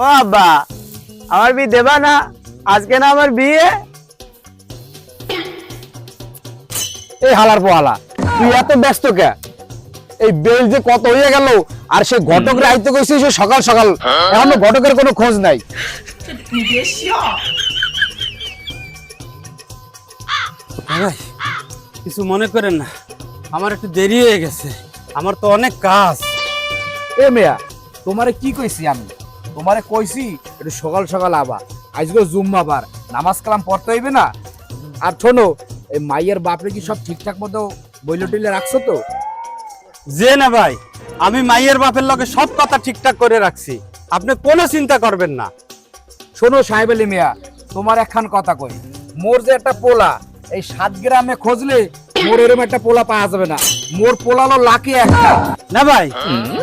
ও আব্বা আমার বিয়ে দেবা না? আজকে না আমার বিয়ে? এই হালার পোহালা তুই এত ব্যস্ত কে? এই বেল যে কত হয়ে গেল আর সে ঘটক আইতে কইছে সে সকাল সকাল এখনও ঘটকের কোনো খোঁজ নাই। কিছু মনে করেন না আমার একটু দেরি হয়ে গেছে আমার তো অনেক কাজ। এ মেয়া তোমারে কি কইছি আমি? তোমারে কইছি একটু সকাল সকাল আবা আজকে জুম্মা বার নামাজ কালাম পড়তে হইবে না? আর শোনো এই মাইয়ের বাপরে কি সব ঠিকঠাক মতো বইলে টইলে রাখছো তো? যে না ভাই আমি মাইয়ের বাপের লগে সব কথা ঠিকঠাক করে রাখছি। আপনি কোনো চিন্তা করবেন না। শোনো সাহেব আলী মিয়া তোমার একখান কথা কই। মোর যে একটা পোলা এই সাত গ্রামে খুঁজলে মোর এরকম একটা পোলা পাওয়া যাবে না। মোর পোলালো লাকি একটা। না ভাই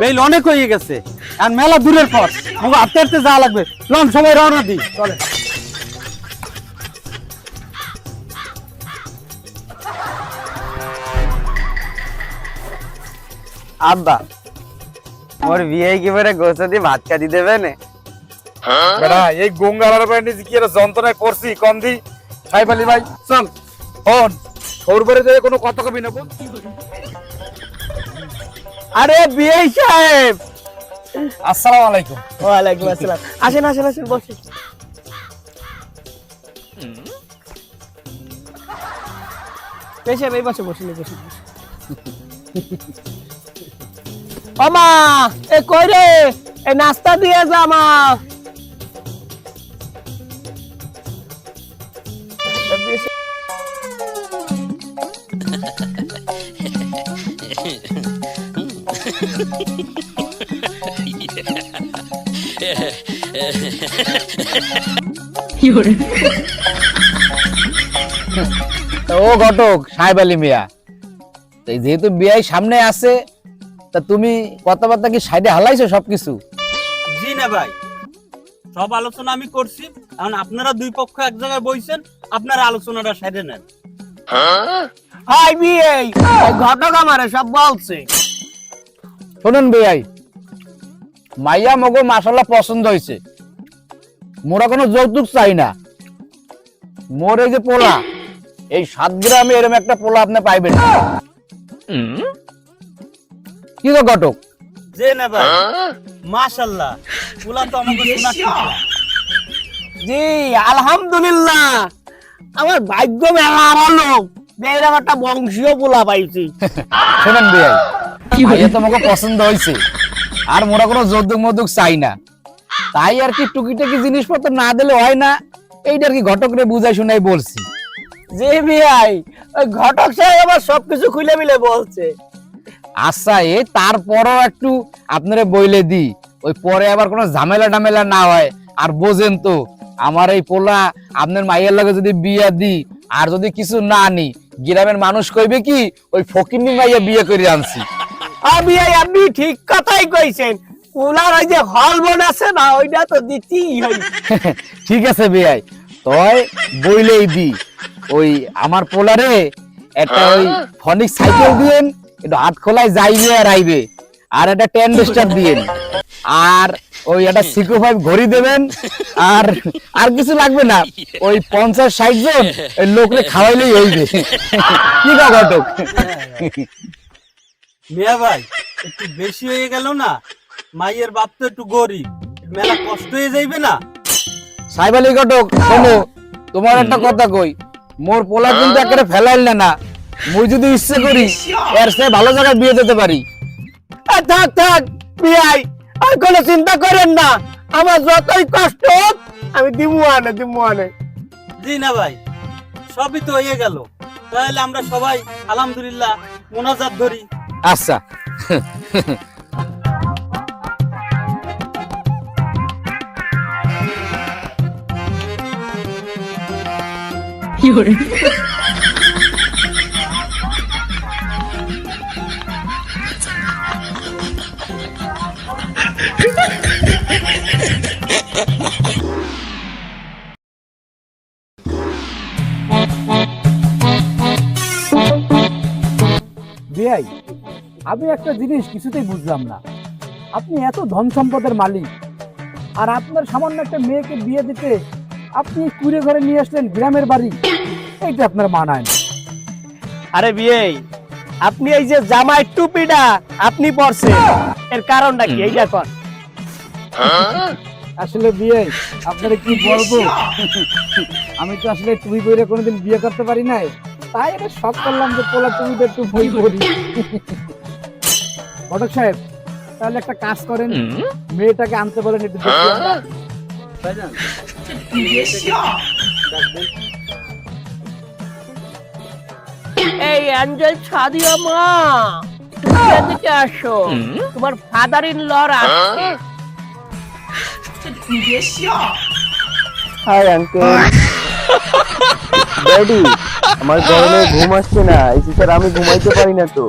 বেল অনেক হয়ে গেছে। আর মেলা দূরের পর মুখ হাঁটতে হাঁটতে যাওয়া লাগবে। লন সবাই রওনা দিই। চলে। আব্বা মোর বিয়ে কি করে গোসা দিয়ে ভাত কাটি দেবে না? বেটা এই গঙ্গার নিজে কি যন্ত্রণায় পড়ছি কম দি? সাহেব আলী ভাই চল। হন সৌরবারে যে কোনো কথা কবি নেব আরে বিয়ে সাহেব। আসসালামু আলাইকুম। ওয়ালাইকুম আসসালাম। আসেন আসেন আসেন বসেন। এই এ কই রে? এ নাস্তা দিয়ে যা মা। ও ঘটক সাহেব আলী মিয়া এই যেহেতু বিয়াই সামনে আছে তা তুমি কথাবার্তা কি সাইডে হালাইছো সবকিছু? জি না ভাই সব আলোচনা আমি করছি এখন আপনারা দুই পক্ষ এক জায়গায় বইছেন আপনারা আলোচনাটা সাইডে নেন। হাই বিয়ে এই ঘটক আমারে সব বলছে। শোনেন বিয়াই মাইয়া মগো মাসাল্লাহ পছন্দ হয়েছে মোরা কোনো যৌতুক চাই না। মোর এই যে পোলা এই সাত গ্রামে এরকম একটা পোলা আপনি পাইবেন। না। কি গো ঘটক? যে না ভাই মাশাল্লাহ পুলা তো আমাকে শোনা জি আলহামদুলিল্লাহ। আমার ভাগ্য মেলা ভালো। এরকম একটা বংশীয় পোলা পাইছি। শোনেন বিয়াই মাইয়া তোমাকে পছন্দ হয়েছে আর মোরা কোনো যৌতুক মৌতুক চাই না। তাই আর কি টুকিটাকি জিনিসপত্র না দিলে হয় না এইটা আর কি ঘটকরে বুঝাই শুনাই বলছি। জি ভাই ওই ঘটক সাহেব আমার সবকিছু খুলে মিলে বলছে। আচ্ছা এ তারপরও একটু আপনারা বইলে দি ওই পরে আবার কোনো ঝামেলা টামেলা না হয় আর বোঝেন তো আমার এই পোলা আপনার মাইয়ের লগে যদি বিয়া দি আর যদি কিছু না নি গ্রামের মানুষ কইবে কি ওই ফকিন্নি মাইয়া বিয়ে করে আনছি। আমি আপনি ঠিক কথাই কইছেন। পোলার ওই যে হল বোন আছে না ওইটা তো দিতি হয়। ঠিক আছে বিয়াই তয় বইলেই দি। ওই আমার পোলারে একটা ওই ফনিক সাইকেল দিয়েন একটু হাত খোলায় যাইবে আর আইবে। আর একটা টেন স্টার দিয়েন। আর ওই একটা সিকো ফাইভ ঘড়ি দেবেন। আর আর কিছু লাগবে না। ওই পঞ্চাশ ষাট জন ওই লোকরে খাওয়াইলেই হইবে। কি ঘটক? মিয়া ভাই একটু বেশি হয়ে গেল না? মাইয়ের বাপ তো একটু গরিব। মেলা কষ্ট হয়ে যাইবে না? সাহেব আলী ঘটক শোনো তোমার একটা কথা কই। মোর পোলা কিন্তু একেবারে ফেলাইল না না। মুই যদি ইচ্ছে করি এর সে ভালো জায়গায় বিয়ে দিতে পারি। থাক থাক বিয়াই আর কোনো চিন্তা করেন না। আমার যতই কষ্ট হোক আমি দিমু আনে দিমু আনে। জি না ভাই সবই তো হয়ে গেল। তাহলে আমরা সবাই আলহামদুলিল্লাহ মোনাজাত ধরি। আচ্ছা। বিয়াই আমি একটা জিনিস কিছুতেই বুঝলাম না। আপনি এত ধন সম্পদের মালিক। আর আপনার সামান্য একটা মেয়েকে বিয়ে দিতে আপনি কুড়ে ঘরে নিয়ে আসলেন গ্রামের বাড়ি এইটা আপনার মানায় না। আরে বিয়ে আপনি এই যে জামাই টুপিটা আপনি পরছেন এর কারণটা কি? এইটা কর আসলে বিয়ে আপনারা কি বলব? আমি তো আসলে টুপি পরে কোনোদিন বিয়ে করতে পারি নাই। তাই এটা শখ করলাম যে পোলা টুপিটা একটু বই করি ঘটক সাহেব তাহলে একটা কাজ করেন। মেয়েটাকে আনতে বলেন একটু এই অ্যাঞ্জেল সাদিয়া মা তুমি এদিকে আসো। তোমার ফাদার ইন লর আসছে হাই আঙ্কেল ড্যাডি আমার গরমে ঘুম আসছে না। এই স্যার আমি ঘুমাইতে পারি না তো।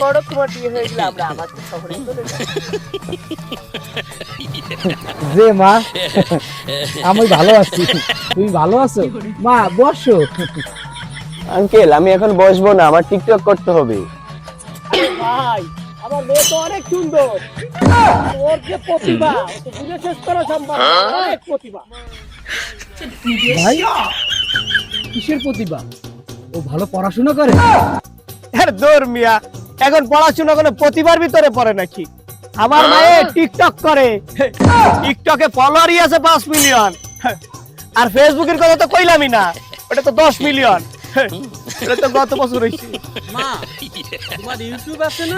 করো তোমার বিয়ে হয়ে গেলে আমরা আমাদের শহরে চলে যে মা আমি ভালো আছি। তুমি ভালো আছো? মা বসো। আঙ্কেল আমি এখন বসবো না আমার টিকটক করতে হবে। ভাই আমার মেয়ে তো অনেক সুন্দর। ওর যে প্রতিভা তো বুঝে শেষ করা সম্ভব অনেক প্রতিভা। ভাই কিসের প্রতিভা? ও ভালো পড়াশোনা করে? দূর মিয়া এখন পড়াশোনা কোনো প্রতিভার ভিতরে পড়ে নাকি? আমার মায়ে টিকটক করে। টিকটকে ফলোয়ারই আছে পাঁচ মিলিয়ন আর ফেসবুকের কথা তো কইলামই না। ওটা তো দশ মিলিয়ন এটা তো গত বছর হয়েছে মা তোমার ইউটিউব আছে না?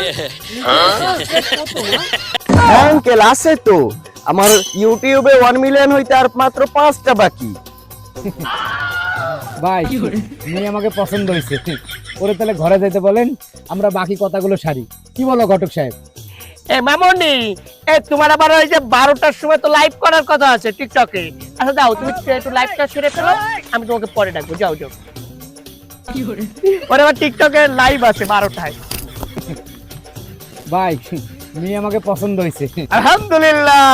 ইউটিউবে কত না হ্যাঁ আঙ্কেল আছে তো। আমার ইউটিউবে ওয়ান মিলিয়ন হইতে আর মাত্র পাঁচটা বাকি। ভাই মেয়ে আমাকে পছন্দ হয়েছে। ওরে তাহলে ঘরে যেতে বলেন আমরা বাকি কথাগুলো সারি। কি বলো ঘটক সাহেব? এ মামনি এ তোমার আবার ওই যে বারোটার সময় তো লাইভ করার কথা আছে টিকটকে আচ্ছা যাও তুমি একটু লাইভটা সেরে ফেলো আমি তোমাকে পরে ডাকবো যাও যাও। ওরে আবার টিকটকে লাইভ আছে বারোটায়। ভাই মেয়ে আমাকে পছন্দ হয়েছে। আলহামদুলিল্লাহ।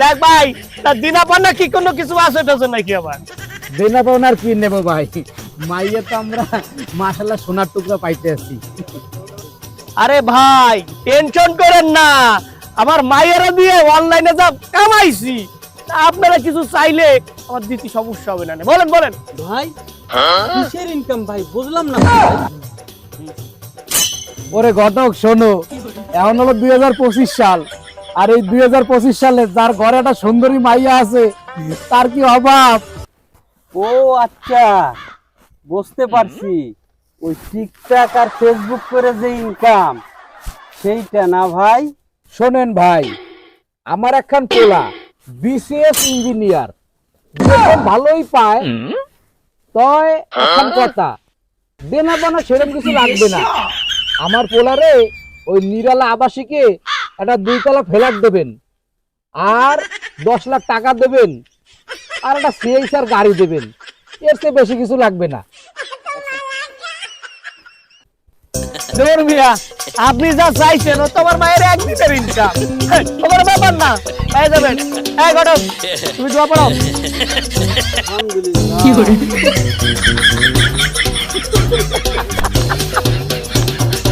দেখ ভাই তার দিনাপান্না কি কোনো কিছু আছে টাছে নাকি আবার? দেনা পাওনা আর কি নেব ভাই? মাইয়া তো আমরা মাসাল্লাহ সোনার টুকরা পাইতে আছি আরে ভাই টেনশন করেন না। আমার মায়েরা দিয়ে অনলাইনে যা কামাইছি আপনারা কিছু চাইলে আমার দিতে সমস্যা হবে না। বলেন বলেন। ভাই কিসের ইনকাম ভাই? বুঝলাম না। ওরে ঘটক শোনো এখন হলো দুই হাজার পঁচিশ সাল আর এই দুই হাজার পঁচিশ সালে যার ঘরে একটা সুন্দরী মাইয়া আছে তার কি অভাব? ও আচ্ছা বুঝতে পারছি। ওই টিকটক আর ফেসবুক করে যে ইনকাম সেইটা না ভাই? শোনেন ভাই আমার একখান পোলা বিসিএস ইঞ্জিনিয়ার ভালোই পায় তয় এখন কথা। দেনা বানা সেরকম কিছু লাগবে না। আমার পোলারে ওই নিরালা আবাসিকে একটা দুইতলা ফ্ল্যাট দেবেন। আর দশ লাখ টাকা দেবেন। আর একটা সিএইচআর গাড়ি দেবেন। এর চেয়ে বেশি কিছু লাগবে না। মিয়া আপনি যা চাইছেন ও তোমার মায়ের একদিনের ইনকাম তোমার ব্যাপার না। পেয়ে যাবেন এই ঘটক তুমি দোয়া পড়ো।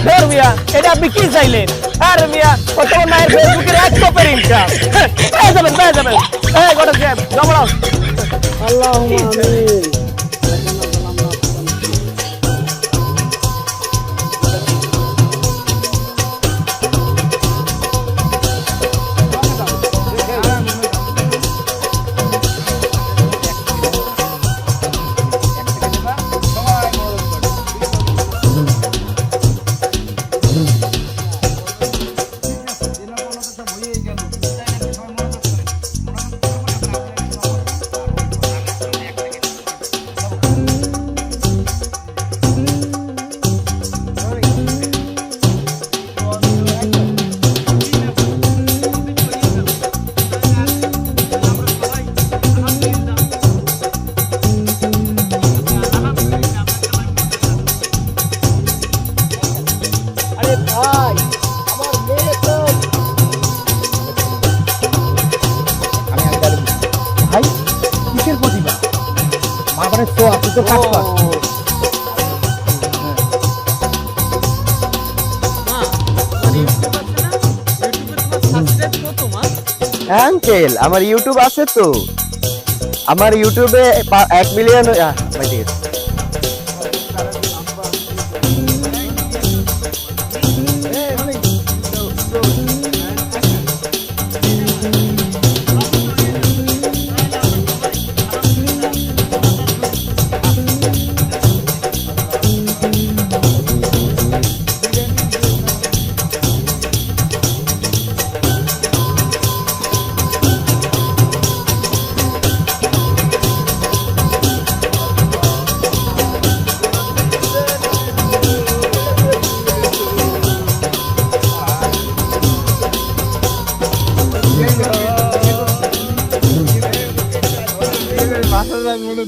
দৌড় মিয়া, এটা আপনি কি চাইলেন? আর মিয়া ও তোমার মায়ের ফেসবুকের এক কপের ইনকাম। পেয়ে যাবেন পেয়ে যাবেন। এই, গোটা জ্যাম জমড়াও আল্লাহ হ্যাঁ আমার ইউটিউব আছে তো আমার ইউটিউবে এক মিলিয়ন।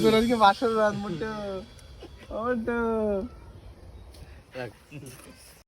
তোর আজকে বাসর রাত মোটো মোটো।